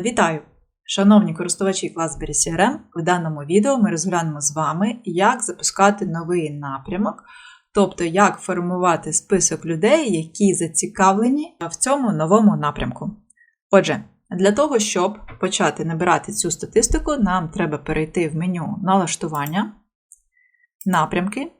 Вітаю! Шановні користувачі Classberry CRM, в даному відео ми розглянемо з вами, як запускати новий напрямок, тобто як формувати список людей, які зацікавлені в цьому новому напрямку. Отже, для того, щоб почати набирати цю статистику, нам треба перейти в меню налаштування, напрямки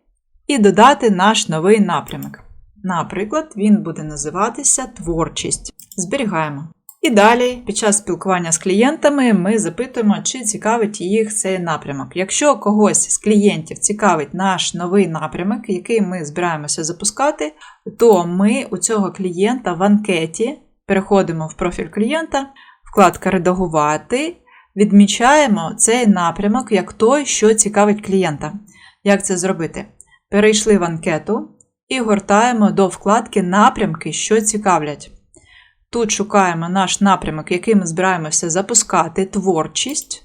і додати наш новий напрямок. Наприклад, він буде називатися Творчість. Зберігаємо. І далі, під час спілкування з клієнтами, ми запитуємо, чи цікавить їх цей напрямок. Якщо когось з клієнтів цікавить наш новий напрямок, який ми збираємося запускати, то ми у цього клієнта в анкеті переходимо в профіль клієнта, вкладка Редагувати, відмічаємо цей напрямок як той, що цікавить клієнта. Як це зробити? Перейшли в анкету і гортаємо до вкладки Напрямки, що цікавлять. Тут шукаємо наш напрямок, який ми збираємося запускати, творчість,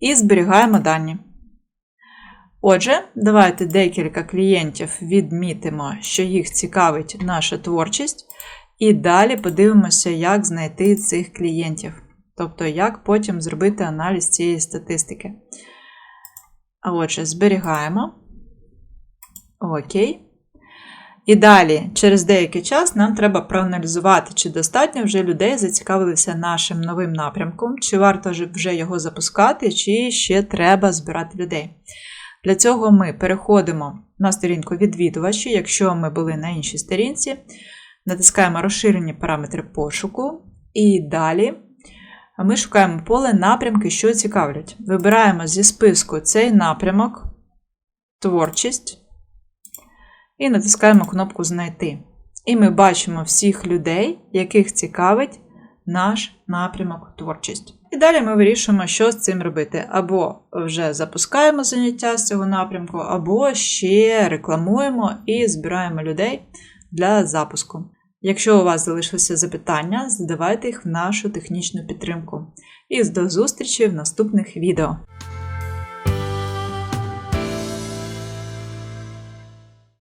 і зберігаємо дані. Отже, давайте декілька клієнтів відмітимо, що їх цікавить наша творчість, і далі подивимося, як знайти цих клієнтів. Тобто, як потім зробити аналіз цієї статистики. Отже, зберігаємо. Окей. І далі, через деякий час, нам треба проаналізувати, чи достатньо вже людей зацікавилися нашим новим напрямком, чи варто вже його запускати, чи ще треба збирати людей. Для цього ми переходимо на сторінку відвідувачі, якщо ми були на іншій сторінці, натискаємо розширені параметри пошуку, і далі ми шукаємо поле напрямки, що цікавлять. Вибираємо зі списку цей напрямок, творчість і натискаємо кнопку Знайти. І ми бачимо всіх людей, яких цікавить наш напрямок творчість. І далі ми вирішуємо, що з цим робити. Або вже запускаємо заняття з цього напрямку, або ще рекламуємо і збираємо людей для запуску. Якщо у вас залишилися запитання, задавайте їх в нашу технічну підтримку. І до зустрічі в наступних відео.